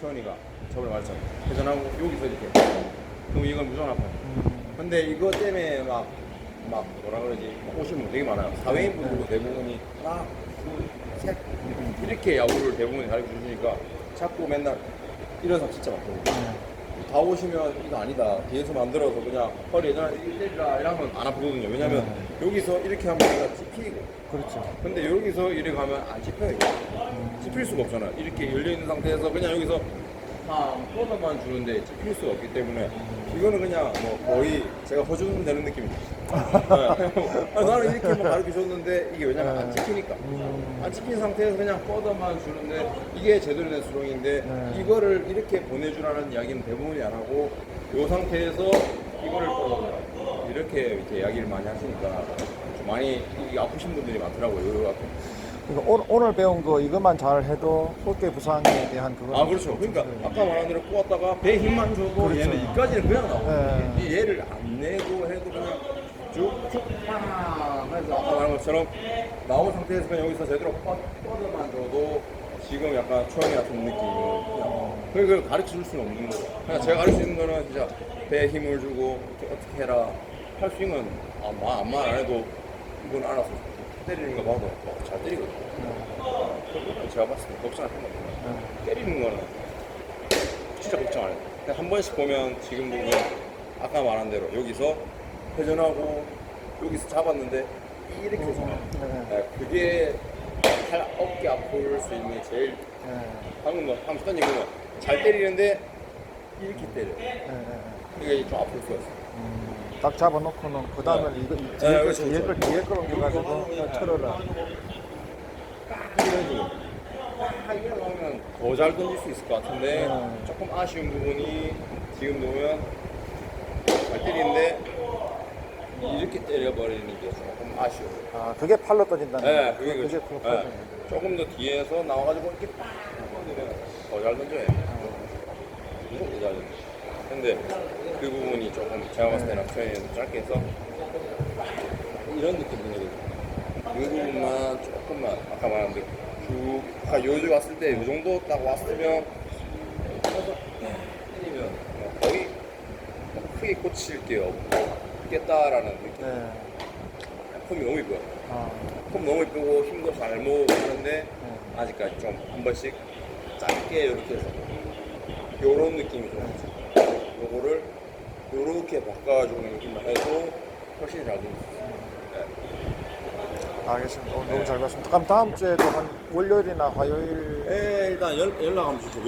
수현이가 저번에 말했잖아. 회전하고 여기서 이렇게. 그럼 이건 무조건 아파요. 음. 근데 이거 때문에 막, 막 뭐라 그러지? 막 오시는 분 되게 많아요. 사회인 분들도 대부분이 하나, 둘, 셋. 이렇게 야구를 대부분이 가르쳐 주시니까 자꾸 맨날 이런 사람 진짜 많거든요. 네. 다 오시면 이거 아니다. 뒤에서 만들어서 그냥 허리 예전에 때리라 이러면 안 아프거든요. 왜냐면 여기서 이렇게 하면 얘가 찝히고. 그렇죠. 근데 여기서 이렇게 가면 안 찝혀요. 이게. 찝힐 수가 없잖아요. 이렇게 열려있는 상태에서 그냥 여기서 한 뻗어만 주는데 찝힐 수가 없기 때문에 이거는 그냥 뭐 거의 제가 허주면 되는 느낌이죠. 네. 아, 나는 이렇게 뭐 가르쳐 줬는데 이게 왜냐면 안 찝히니까. 안 찝힌 상태에서 그냥 뻗어만 주는데 이게 제대로 된 수렁인데 네. 이거를 이렇게 보내주라는 이야기는 대부분이 안 하고 이 상태에서 이거를 뻗어라 이렇게 이렇게 이야기를 많이 하시니까 좀 많이 아프신 분들이 많더라고요. 그러니까 오늘, 오늘 배운 거 이것만 잘 해도 어깨 부상에 대한 그거. 아 그렇죠. 그러니까 아까 말한 대로 꼬았다가 배 힘만 줘도 그렇죠. 얘는 이까지는 그냥 나오거든요. 네. 이 얘를 안 내고 해도 그냥 쭉쭉 팡 해서 아까 말한 것처럼 나온 상태에서 그냥 여기서 제대로 뻗, 뻗어만 줘도 지금 약간 초영이 같은 그냥 그걸 가르쳐 줄 수는 없는 거죠. 그냥 제가 가르쳐 주는 거는 진짜 배에 힘을 주고 어떻게 해라 할 수 있는 아, 말, 안말 안 해도 이건 알아서 때리는 거 봐도 어, 잘 때리거든요. 그거는 제가 봤을 때 걱정 안 해요. 네. 때리는 거는 진짜 걱정 안 해요. 그냥 한 번씩 보면 지금 보면 아까 말한 대로 여기서 회전하고 여기서 잡았는데 이렇게 잖아요 네. 네, 그게 팔 어깨 아플 수 있는 제일 네. 방금 뭐 방금 던진 거는 잘 때리는데 이렇게 때려. 네. 네. 이게 좀 아플 수가 있어. 음, 딱 잡아놓고는 그 다음에 이거 이 뒤에 네, 걸 그렇죠, 뒤에 걸. 뒤에 걸 옮겨가지고 그냥 틀어라. 아, 나오면 더 잘 던질 수 있을 것 같은데 네. 조금 아쉬운 부분이 지금 보면 잘 때리는데 이렇게 때려버리는 게 조금 아쉬워요. 아 그게 팔로 떠진다는 네, 거예요. 그게 그렇죠. 그렇구나. 네. 조금 더 뒤에서 나와가지고 이렇게 빡 던지면 더잘 던져요. 무조건 더잘 던져. 근데 그 부분이 조금 제가 봤을 때는 표현이 짧게 해서 이런 느낌 들거든요. 이 부분만 조금만 아까 말한 대로 쭉 아까 요즘 왔을 때 이 정도 딱 왔으면 때리면 뭐 거의 뭐 크게 꽂힐 게 없겠다라는 느낌. 네. 폼이 너무 이뻐요. 아, 폼 너무 이쁘고 힘도 잘 모으는데 네. 아직까지 좀 한 번씩 짧게 이렇게 해서 요런 느낌이 좀 있죠. 요거를 요렇게 바꿔주는 느낌만 해도 훨씬 있어요. 네. 알겠습니다. 오늘 너무 잘 봤습니다. 그럼 다음 주에도 한 월요일이나 화요일 네, 일단 연, 연락 한번 주세요.